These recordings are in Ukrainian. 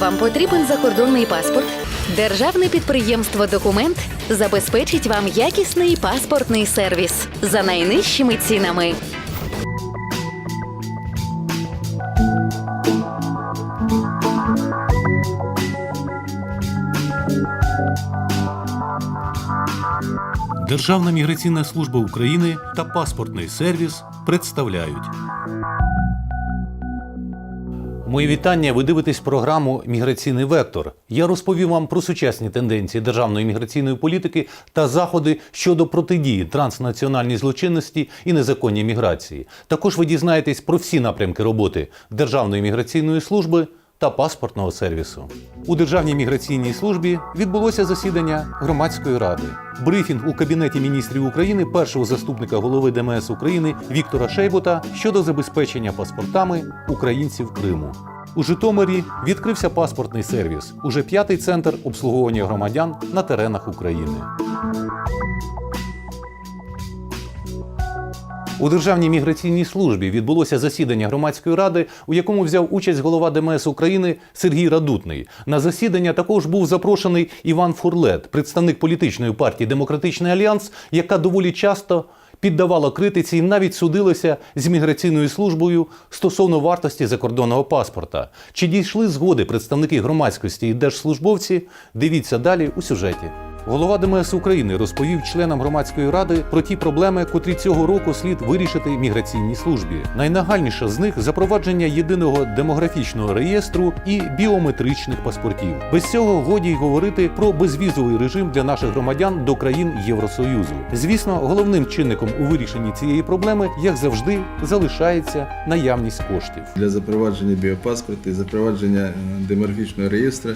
Вам потрібен закордонний паспорт? Державне підприємство Документ забезпечить вам якісний паспортний сервіс за найнижчими цінами. Державна міграційна служба України та паспортний сервіс представляють. Мої вітання. Ви дивитесь програму Міграційний вектор. Я розповім вам про сучасні тенденції державної міграційної політики та заходи щодо протидії транснаціональній злочинності і незаконній міграції. Також ви дізнаєтесь про всі напрямки роботи Державної міграційної служби та паспортного сервісу. У Державній міграційній службі відбулося засідання громадської ради. Брифінг у кабінеті міністрів України першого заступника голови ДМС України Віктора Шейбота щодо забезпечення паспортами українців Криму. У Житомирі відкрився паспортний сервіс, уже п'ятий центр обслуговування громадян на теренах України. У Державній міграційній службі відбулося засідання громадської ради, у якому взяв участь голова ДМС України Сергій Радутний. На засідання також був запрошений Іван Фурлет, представник політичної партії Демократичний Альянс, яка доволі часто піддавала критиці і навіть судилася з міграційною службою стосовно вартості закордонного паспорта. Чи дійшли згоди представники громадськості і держслужбовці? Дивіться далі у сюжеті. Голова ДМС України розповів членам громадської ради про ті проблеми, котрі цього року слід вирішити міграційній службі. Найнагальніше з них запровадження єдиного демографічного реєстру і біометричних паспортів. Без цього годі й говорити про безвізовий режим для наших громадян до країн Євросоюзу. Звісно, головним чинником у вирішенні цієї проблеми, як завжди, залишається наявність коштів. для запровадження біопаспорту запровадження е, демографічного реєстру.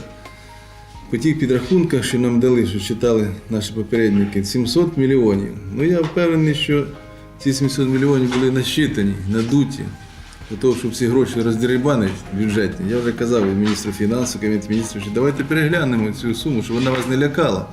По тих підрахунках, що нам дали, що читали наші попередники, 700 мільйонів. Ну я впевнений, що ці 700 мільйонів були насчитані, надуті, для того, щоб ці гроші роздерибанити бюджетні. Я вже казав міністру фінансів, кабінет міністрів, що давайте переглянемо цю суму, щоб вона вас не лякала.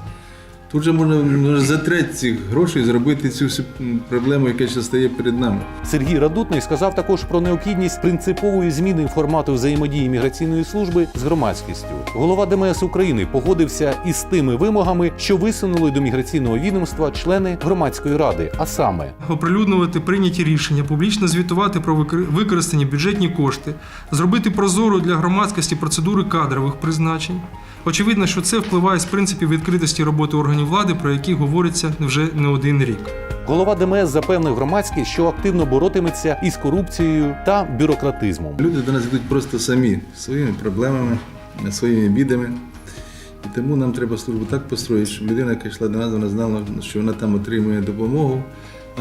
Тут же можна можна за треть цих грошей зробити цю всю проблему, яка ще стає перед нами. Сергій Радутний сказав також про необхідність принципової зміни формату взаємодії міграційної служби з громадськістю. Голова ДМС України погодився із тими вимогами, що висунули до міграційного відомства члени громадської ради, а саме оприлюднювати прийняті рішення, публічно звітувати про використані бюджетні кошти, зробити прозору для громадськості процедури кадрових призначень. Очевидно, що це впливає з принципів відкритості роботи органів влади, про які говориться вже не один рік. голова ДМС запевнив громадськість, що активно боротиметься із корупцією та бюрократизмом. Люди до нас йдуть просто самі своїми проблемами, своїми бідами. І тому нам треба службу так построїти, щоб людина, яка йшла до нас, вона знала, що вона там отримує допомогу,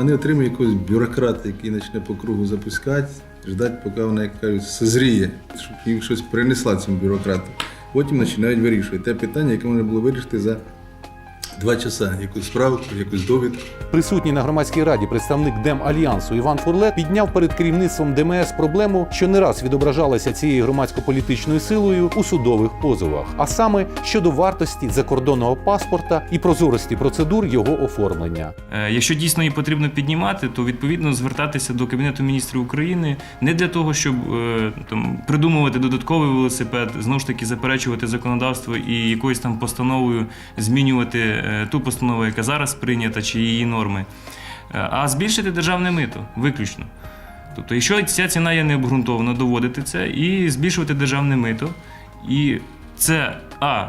а не отримує якогось бюрократа, який почне по кругу запускати, ждати, поки вона, як кажуть, созріє, щоб їм щось принесла цьому бюрократу. Потім починають вирішувати. Те питання, яке можна було вирішити за два часа, якусь справку, якусь довідку. Присутній на громадській раді представник Демальянсу Іван Фурлет підняв перед керівництвом ДМС проблему, що не раз відображалася цією громадсько-політичною силою у судових позовах, а саме щодо вартості закордонного паспорта і прозорості процедур його оформлення. Е, Якщо дійсно її потрібно піднімати, то відповідно звертатися до Кабінету міністрів України не для того, щоб е, там придумувати додатковий велосипед, знову ж таки заперечувати законодавство і якоюсь там постановою змінювати е, ту постанову, яка зараз прийнята, чи її норми, Е, а збільшити державне мито виключно. Тобто, якщо ця ціна є необґрунтована, доводити це і збільшувати державне мито. І це А.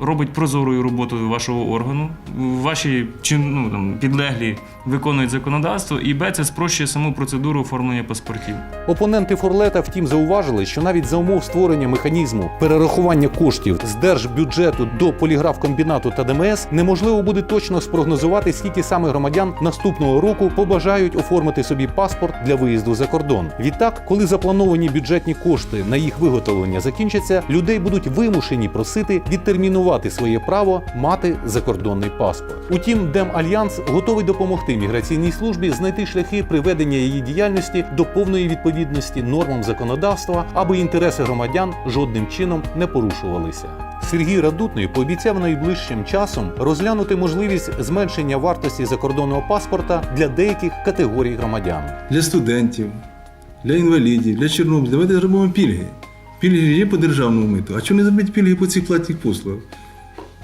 Робить прозорою роботу вашого органу, ваші чи, ну, там, підлеглі виконують законодавство, і Б це спрощує саму процедуру оформлення паспортів. Опоненти Форлета, втім, зауважили, що навіть за умов створення механізму перерахування коштів з держбюджету до поліграфкомбінату та ДМС неможливо буде точно спрогнозувати, скільки саме громадян наступного року побажають оформити собі паспорт для виїзду за кордон. Відтак, коли заплановані бюджетні кошти на їх виготовлення закінчаться, людей будуть вимушені просити відтермінувати своє право мати закордонний паспорт. Утім, Демальянс готовий допомогти міграційній службі знайти шляхи приведення її діяльності до повної відповідності нормам законодавства, аби інтереси громадян жодним чином не порушувалися. Сергій Радутний пообіцяв найближчим часом розглянути можливість зменшення вартості закордонного паспорта для деяких категорій громадян. для студентів, для інвалідів, для чорнобильців. Давайте зробимо пільги. Пільги є по державному миту. А чому не зробити пільги по цих платних послугах?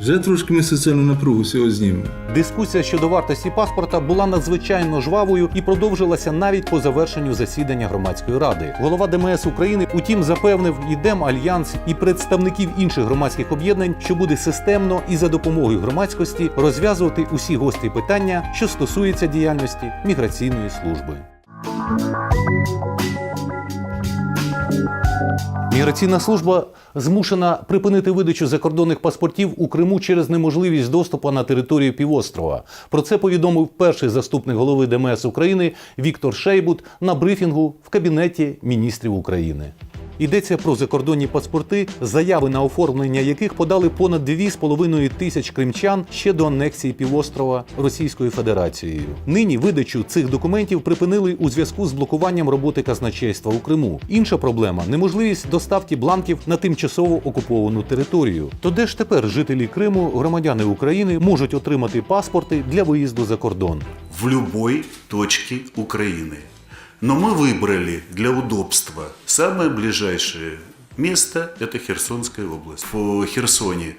Вже трошки ми соціальну напругу всього знімемо. Дискусія щодо вартості паспорта була надзвичайно жвавою і продовжилася навіть по завершенню засідання громадської ради. Голова ДМС України, утім, запевнив і Демальянс, і представників інших громадських об'єднань, що буде системно і за допомогою громадськості розв'язувати усі гострі питання, що стосуються діяльності міграційної служби. Міграційна служба змушена припинити видачу закордонних паспортів у Криму через неможливість доступу на територію півострова. Про це повідомив перший заступник голови ДМС України Віктор Шейбут на брифінгу в кабінеті міністрів України. Йдеться про закордонні паспорти, заяви на оформлення яких подали понад 2,5 тисяч кримчан ще до анексії півострова Російською Федерацією. Нині видачу цих документів припинили у зв'язку з блокуванням роботи казначейства у Криму. Інша проблема неможливість доставки бланків на тимчасово окуповану територію. То де ж тепер жителі Криму, громадяни України, можуть отримати паспорти для виїзду за кордон? в любой точке Украины. Но мы выбрали для удобства самое ближайшее место – это Херсонская область. В Херсоне э,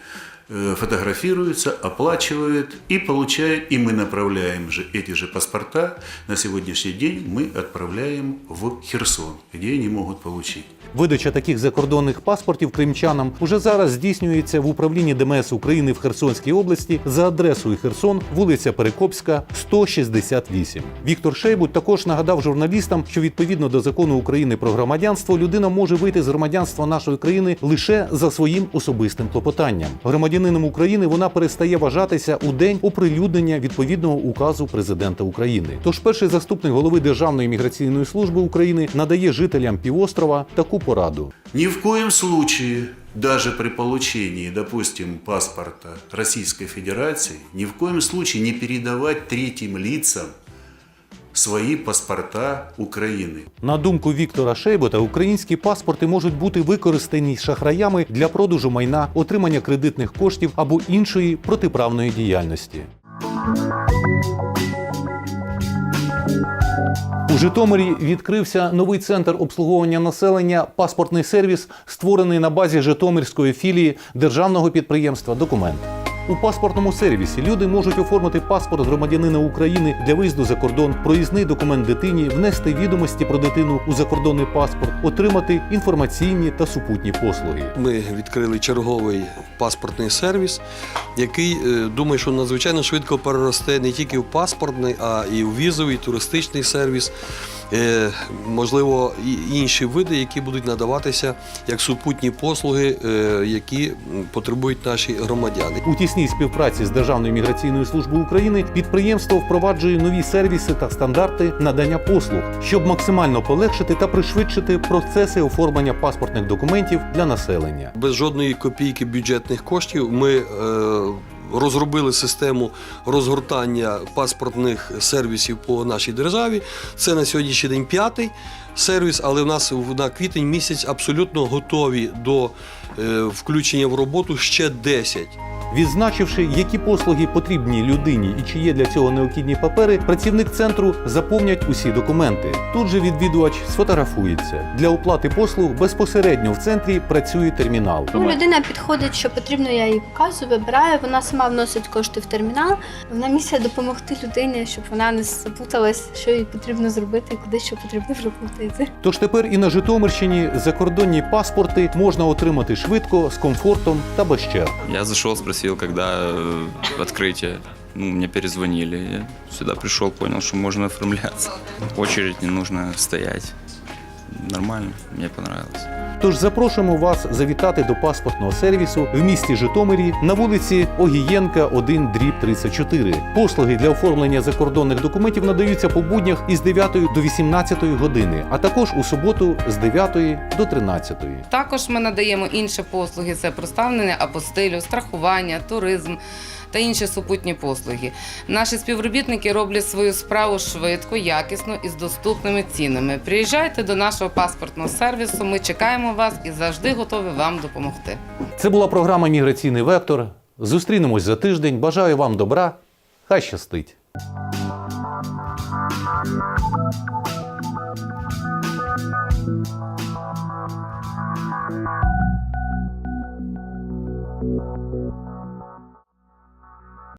фотографируются, оплачивают и получают, и мы направляем же эти же паспорта. На сегодняшний день мы отправляем в Херсон, где они могут получить. Видача таких закордонних паспортів кримчанам уже зараз здійснюється в управлінні ДМС України в Херсонській області за адресою Херсон, вулиця Перекопська, 168. Віктор Шейбут також нагадав журналістам, що відповідно до закону України про громадянство людина може вийти з громадянства нашої країни лише за своїм особистим клопотанням. Громадянином України вона перестає вважатися у день оприлюднення відповідного указу президента України. Тож перший заступник голови Державної міграційної служби України надає жителям півострова таку пораду. Ни в коем случае, даже при получении, допустим, паспорта Российской Федерации, ни в коем случае не передавать третьим лицам свои паспорта Украины. На думку Віктора Шейбота, українські паспорти можуть бути використані шахраями для продажу майна, отримання кредитних коштів або іншої протиправної діяльності. У Житомирі відкрився новий центр обслуговування населення паспортний сервіс, створений на базі Житомирської філії державного підприємства Документ. У паспортному сервісі люди можуть оформити паспорт громадянина України для виїзду за кордон, проїзний документ дитині, внести відомості про дитину у закордонний паспорт, отримати інформаційні та супутні послуги. Ми відкрили черговий паспортний сервіс, який е, думаю, що надзвичайно швидко переросте не тільки в паспортний, а і в візовий, туристичний сервіс. Е, Можливо, і інші види, які будуть надаватися як супутні послуги, е, які потребують наші громадяни. У тісній співпраці з Державною міграційною службою України підприємство впроваджує нові сервіси та стандарти надання послуг, щоб максимально полегшити та пришвидшити процеси оформлення паспортних документів для населення. Без жодної копійки бюджетних коштів ми е, розробили систему розгортання паспортних сервісів по нашій державі. Це на сьогоднішній день п'ятий сервіс, але в нас на квітень місяць абсолютно готові до е, включення в роботу ще 10. Відзначивши, які послуги потрібні людині і чи є для цього необхідні папери, працівник центру заповнять усі документи. Тут же відвідувач сфотографується. Для оплати послуг безпосередньо в центрі працює термінал. Ну, людина підходить, що потрібно, я їй показую, вибираю. Вона сама вносить кошти в термінал. Вона місія допомогти людині, щоб вона не запуталась, що їй потрібно зробити, куди що потрібно проплатити. Тож тепер і на Житомирщині закордонні паспорти можна отримати швидко, з комфортом та без черг. Я зашел, спросил, когда э, открытие. Ну, мне перезвонили. Я сюда пришел, понял, что можно оформляться. Очередь не нужно стоять. Нормально, мне понравилось. Тож запрошуємо вас завітати до паспортного сервісу в місті Житомирі на вулиці Огієнка, 1 дріб 34. Послуги для оформлення закордонних документів надаються по буднях із 9 до 18 години, а також у суботу з 9 до 13. Також ми надаємо інші послуги: це проставлення апостилю, страхування, туризм та інші супутні послуги. Наші співробітники роблять свою справу швидко, якісно і з доступними цінами. Приїжджайте до нашого паспортного сервісу. Ми чекаємо вас і завжди готові вам допомогти. Це була програма Міграційний вектор. Зустрінемось за тиждень. Бажаю вам добра. Хай щастить!